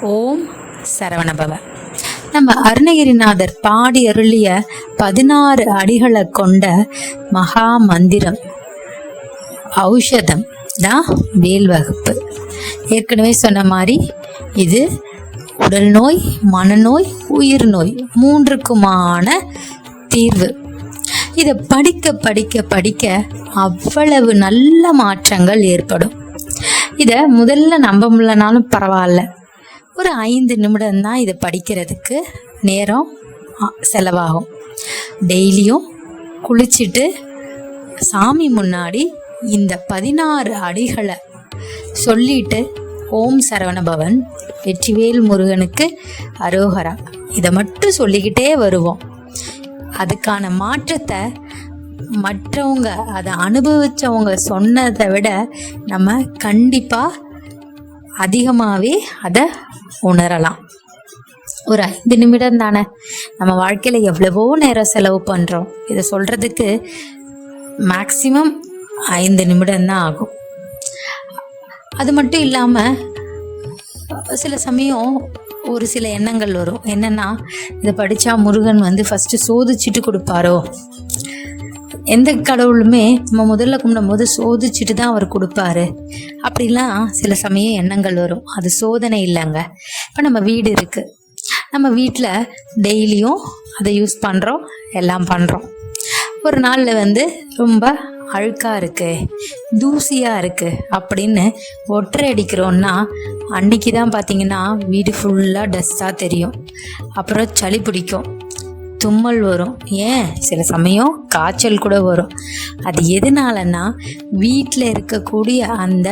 ஓம் சரவணபவ. நம்ம அருணகிரிநாதர் பாடி அருளிய பதினாறு அடிகளை கொண்ட மகா மந்திரம் ஔஷதம் தான் வேல் வகுப்பு. ஏற்கனவே சொன்ன மாதிரி இது உடல் நோய் மனநோய் உயிர் நோய் மூன்றுக்குமான தீர்வு. இதை படிக்க படிக்க படிக்க அவ்வளவு நல்ல மாற்றங்கள் ஏற்படும். இதை முதல்ல நம்ப முடியலனாலும் பரவாயில்ல. ஒரு ஐந்து நிமிடம் தான் இதை படிக்கிறதுக்கு நேரம் செலவாகும். டெய்லியும் குளிச்சுட்டு சாமி முன்னாடி இந்த பதினாறு அடிகளை சொல்லிட்டு ஓம் சரவணபவன் வெற்றிவேல் முருகனுக்கு அரோகரா. இதை மட்டும் சொல்லிக்கிட்டே வருவோம். அதுக்கான மாற்றத்தை மற்றவங்க அதை அனுபவித்தவங்க சொன்னதை விட நம்ம கண்டிப்பாக அதிகமாகவே அதை உணரலாம். ஒரு ஐந்து நிமிடம் தானே? நம்ம வாழ்க்கையில் எவ்வளவோ நேரம் செலவு பண்ணுறோம் இதை சொல்கிறதுக்கு மேக்சிமம் ஐந்து நிமிடம் தான் ஆகும். அது மட்டும் இல்லாமல் சில சமயம் ஒரு சில எண்ணங்கள் வரும். என்னென்னா இதை படித்தா முருகன் வந்து ஃபஸ்ட்டு சோதிச்சுட்டு கொடுப்பாரோ? எந்த கடவுளுமே நம்ம முதல்ல கும்பிடும் போது சோதிச்சுட்டு தான் அவர் கொடுப்பாரு. அப்படிலாம் சில சமயம் எண்ணங்கள் வரும். அது சோதனை இல்லைங்க. இப்போ நம்ம வீடு இருக்குது நம்ம வீட்டில் டெய்லியும் அதை யூஸ் பண்ணுறோம் எல்லாம் பண்ணுறோம் ஒரு நாளில் வந்து ரொம்ப அழுக்காக இருக்கு தூசியாக இருக்கு அப்படின்னு ஒற்றை அடிக்கிறோன்னா அன்னைக்கு தான் பார்த்தீங்கன்னா வீடு ஃபுல்லாக டஸ்ட்டாக தெரியும். அப்புறம் சளி பிடிக்கும். தும்மல் வரும். ஏன்? சில சமயம் காய்ச்சல் கூட வரும். அது எதனாலன்னா வீட்டில் இருக்கக்கூடிய அந்த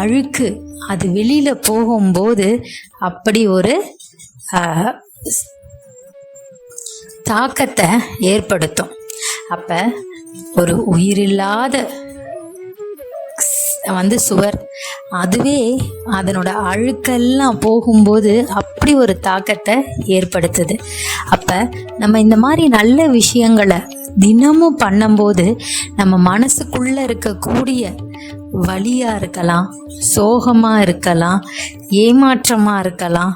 அழுக்கு அது வெளியில் போகும்போது அப்படி ஒரு தாக்கத்தை ஏற்படுத்தும். அப்போ ஒரு உயிரில்லாத வந்து சுவர். அதுவே அதனோட அழுக்கெல்லாம் போகும்போது அப்படி ஒரு தாக்கத்தை ஏற்படுத்துது. அப்போ நம்ம இந்த மாதிரி நல்ல விஷயங்களை தினமும் பண்ணும்போது நம்ம மனசுக்குள்ளே இருக்கக்கூடிய வழியாக இருக்கலாம் சோகமாக இருக்கலாம் ஏமாற்றமாக இருக்கலாம்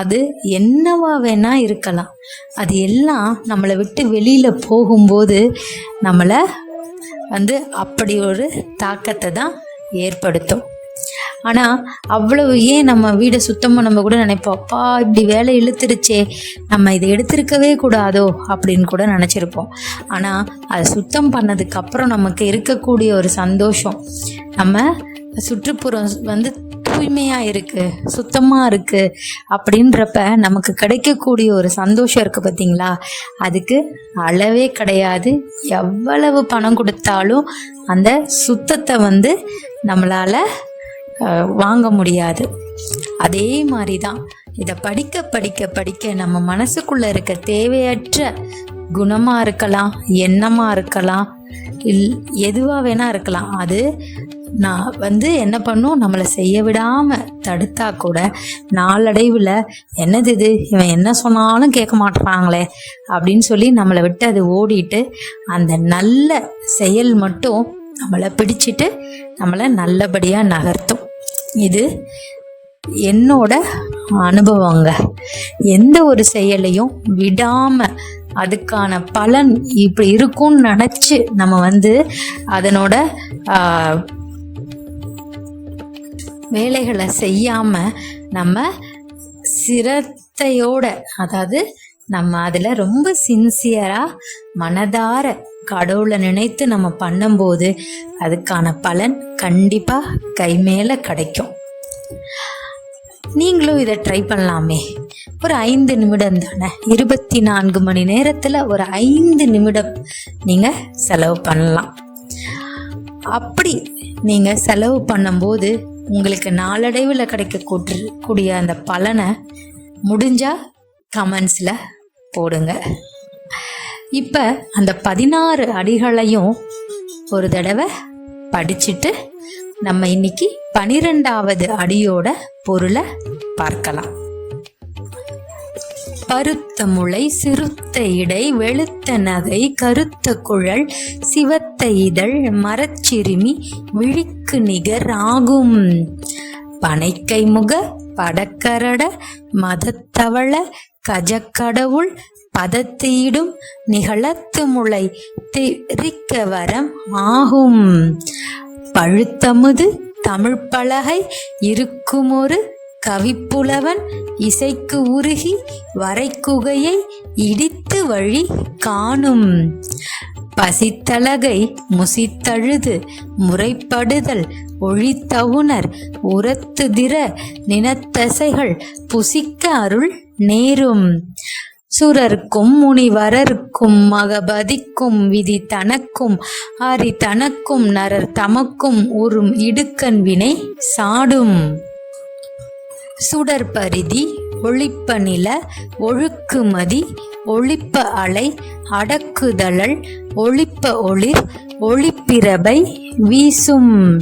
அது என்னவா வேணா இருக்கலாம். அது எல்லாம் நம்மளை விட்டு வெளியில் போகும்போது நம்மளை வந்து அப்படி ஒரு தாக்கத்தை தான் ஏற்படுத்தும். ஆனால் அவ்வளவு ஏன் நம்ம வீடை சுத்தம் நம்ம கூட நினைப்போம்? அப்பா இப்படி வேலை இழுத்துருச்சே நம்ம இதை எடுத்திருக்கவே கூடாதோ அப்படின்னு கூட நினச்சிருப்போம். ஆனால் அதை சுத்தம் பண்ணதுக்கப்புறம் நமக்கு இருக்கக்கூடிய ஒரு சந்தோஷம் நம்ம சுற்றுப்புறம் வந்து தூய்மையாக இருக்குது சுத்தமாக இருக்குது அப்படின்றப்ப நமக்கு கிடைக்கக்கூடிய ஒரு சந்தோஷம் இருக்குது பார்த்தீங்களா அதுக்கு அளவே கிடையாது. எவ்வளவு பணம் கொடுத்தாலும் அந்த சுத்தத்தை வந்து நம்மளால் வாங்க முடியாது. அதே மாதிரி தான் இதை படிக்க படிக்க படிக்க நம்ம மனசுக்குள்ளே இருக்க தேவையற்ற குணமாக இருக்கலாம் எண்ணமாக இருக்கலாம் இல் எதுவாக வேணால் இருக்கலாம். அது நான் வந்து என்ன பண்ணும்? நம்மளை செய்ய விடாமல் தடுத்தா கூட நாளடைவில் என்னது இது? இவன் என்ன சொன்னாலும் கேட்க மாட்றாங்களே அப்படின்னு சொல்லி நம்மளை விட்டு அது ஓடிட்டு அந்த நல்ல செயல் மட்டும் நம்மளை பிடிச்சிட்டு நம்மளை நல்லபடியாக நகர்த்தும். இது என்னோட அனுபவங்க. எந்த ஒரு செயலையும் விடாம அதுக்கான பலன் இப்படி இருக்கும்னு நினச்சி நம்ம வந்து அதனோட வேலைகளை செய்யாம நம்ம சிரத்தையோட அதாவது நம்ம அதில் ரொம்ப சின்சியராக மனதார கடவுளை நினைத்து நம்ம பண்ணும்போது அதுக்கான பலன் கண்டிப்பாக கை மேலே கிடைக்கும். நீங்களும் இதை ட்ரை பண்ணலாமே. ஒரு ஐந்து நிமிடம் தானே? இருபத்தி நான்கு மணி நேரத்தில் ஒரு ஐந்து நிமிடம் நீங்கள் செலவு பண்ணலாம். அப்படி நீங்கள் செலவு பண்ணும்போது உங்களுக்கு நாளடைவில் கிடைக்கக்கூடிய கூடிய அந்த பலனை முடிஞ்சால் கமெண்ட்ஸில் போடுங்க. இப்போ அந்த பதினாறு அடிகளையும் ஒரு தடவை படிச்சுட்டு நம்ம இன்னைக்கு பனிரெண்டாவது அடியோட பொருளை பார்க்கலாம். பருத்த முளை சிறுத்த இடை வெளுத்த நகை கருத்த குழல் சிவத்த இதழ் மரச்சிறுமி விழிக்கு நிகர் ஆகும். பனைக்கை முக படக்கரட மதத்தவள கஜக்கடவுள் பதத்தீடும் நிகழத்து முளை திரிக்க வரம் ஆகும். பழுத்தமுது தமிழ்ப்பலகை இருக்குமொரு கவிப்புலவன் இசைக்கு உருகி வரைக்குகையை இடித்து வழி காணும். பசித்தலகை முசித்தழுது முறைப்படுதல் ஒழித்தவுணர் உரத்துதிர நினத்தசைகள் புசிக்க அருள் நேரும். சுரர்க்கும் முனிவரர்க்கும் மகபதிக்கும் விதி தனக்கும் அரி தனக்கும் நரர் தமக்கும் உறும் இடுக்கண் வினை சாடும். சுடற்பரிதி ஒளிப்ப நில ஒழுக்குமதி ஒளிப்ப அலை அடக்குதழல் ஒளிப்ப ஒளிர் ஒளிப்பிரபை வீசும்.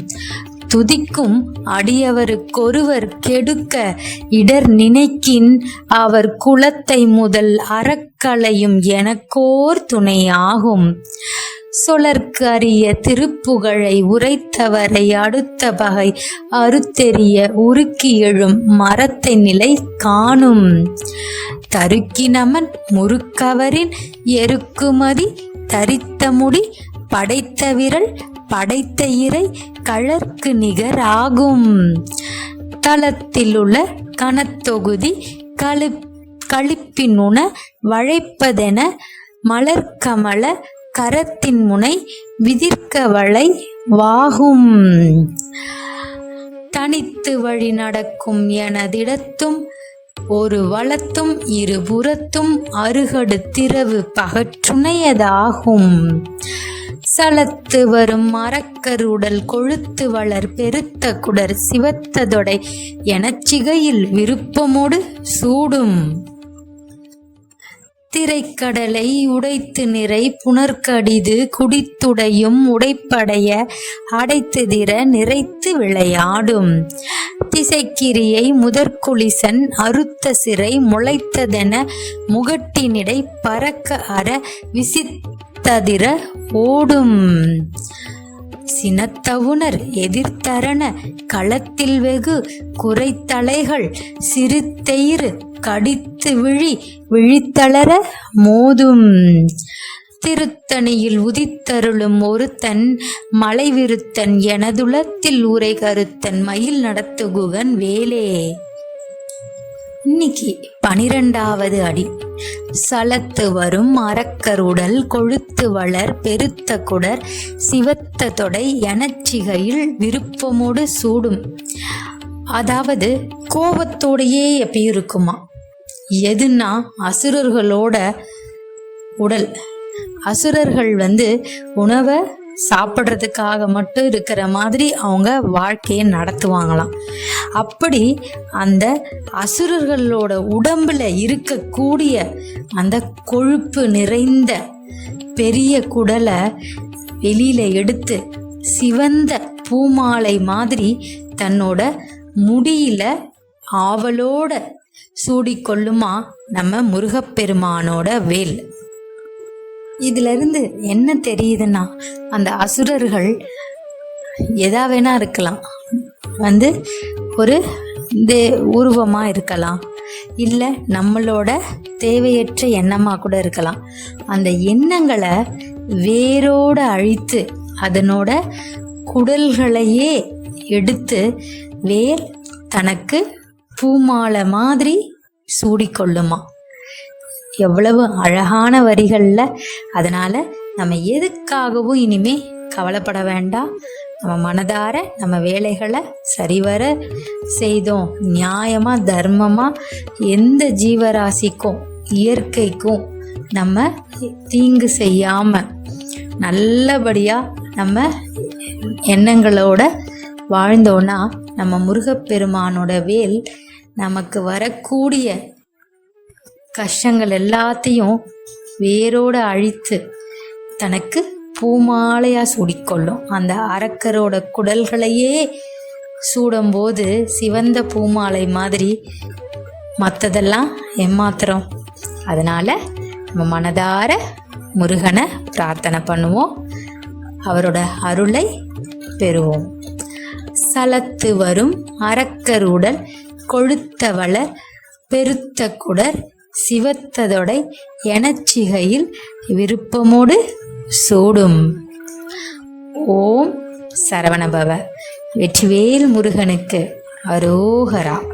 துதிக்கும் அடியவருக்கொருவர் கெடுக்க இடர் நினைக்கின் அவர் குலத்தை முதல் அறக்களையும் எனக்கோர் துணையாகும். சொலர்க்கு அரிய திருப்புகழை உரைத்தவரை அடுத்த பகை அறுத்தெறிய உருக்கி எழும் மரத்தை நிலை காணும். தருக்கினமன் முறுக்கவரின் எருக்குமதி தரித்த முடி படைத்த விரல் படைத்த இறை கழற்கு நிகராகும். தளத்தில் உள்ள கனத்தொகுதி கழு கழிப்பினுண வளைப்பதென மலர்கமல கரத்தின் முனை விதிர்க்க வளை வாகும். தனித்து வழி நடக்கும் எனதிடத்தும் ஒரு வளத்தும் இருபுறத்தும் அருகடு திரவு பகற்றுணையதாகும். சலத்து வரும் மரக்கருடல் கொழுத்து வளர் பெருத்த குடர் சிவத்ததொடை எனச்சிகையில் விருப்பமோடு சூடும். திரைக்கடலை உடைத்து நிறை புனர்கடிது குடித்துடையும் உடைப்படைய அடைத்துதிர நிறைத்து விளையாடும். திசைக்கிரியை முதற்குளிசன் அறுத்த சிறை முளைத்ததென முகட்டினிடை பறக்க அற விசித்ததிர ஓடும். சினத்தவுணர் எதிர்த்தரண களத்தில் வெகு குறைத்தலைகள் சிறுத்தெயிறு கடித்து விழி விழித்தளர மோதும். திருத்தணியில் உதித்தருளும் ஒருத்தன் மலைவிருத்தன் எனதுலத்தில் உரை கருத்தன் மயில் நடத்துகுகன் வேலே. இன்னைக்கு பனிரெண்டாவது அடி. சலத்து வரும் மரக்கருடல் கொழுத்து வளர் பெருத்த குடர் சிவத்த தொடை எனச்சிகையில் விருப்பமோடு சூடும். அதாவது கோபத்தோடையே எப்பயும் இருக்குமா? எதுனா அசுரர்களோட உடல். அசுரர்கள் வந்து உணவை சாப்பிட்றதுக்காக மட்டும் இருக்கிற மாதிரி அவங்க வாழ்க்கையை நடத்துவாங்களாம். அப்படி அந்த அசுரர்களோட உடம்புல இருக்கக்கூடிய அந்த கொழுப்பு நிறைந்த பெரிய குடலை வெளியில எடுத்து சிவந்த பூமாலை மாதிரி தன்னோட முடியில ஆவலோட சூடிக்கொள்ளுமா நம்ம முருகப்பெருமானோட வேல். இதுல இருந்து என்ன தெரியுதுன்னா அந்த அசுரர்கள் எதா வேணா இருக்கலாம். வந்து ஒரு தே உருவமாக இருக்கலாம். இல்லை நம்மளோட தேவையற்ற எண்ணமாக கூட இருக்கலாம். அந்த எண்ணங்களை வேரோடு அழித்து அதனோட குடல்களையே எடுத்து வேர் தனக்கு பூமாலை மாதிரி சூடிக்கொள்ளுமா. எவ்வளவு அழகான வரிகளில் அதனால் நம்ம எதுக்காகவும் இனிமே கவலைப்பட வேண்டாம். நம்ம மனதார நம்ம வேலைகளை சரிவர செய்தோம். நியாயமாக தர்மமாக எந்த ஜீவராசிக்கும் இயற்கைக்கும் நம்ம தீங்கு செய்யாமல் நல்லபடியாக நம்ம எண்ணங்களோட வாழ்ந்தோன்னா நம்ம முருகப்பெருமானோட வேல் நமக்கு வரக்கூடிய கஷ்டங்கள் எல்லாத்தையும் வேரோடு அழித்து தனக்கு பூமாலையாக சூடிக்கொள்ளும். அந்த அரக்கரோட குடல்களையே சூடும்போது சிவந்த பூமாலை மாதிரி மற்றதெல்லாம் எம்மாத்திரம் அதனால் நம்ம மனதார முருகனை பிரார்த்தனை பண்ணுவோம். அவரோட அருளை பெறுவோம். சலத்து வரும் அரக்கருடல் கொழுத்தவளர் பெருத்த குடர் சிவத்ததொடை எனச்சிகையில் விருப்பமோடு சூடும். ஓம் சரவணபவ. வெற்றிவேல் முருகனுக்கு அரோகரா.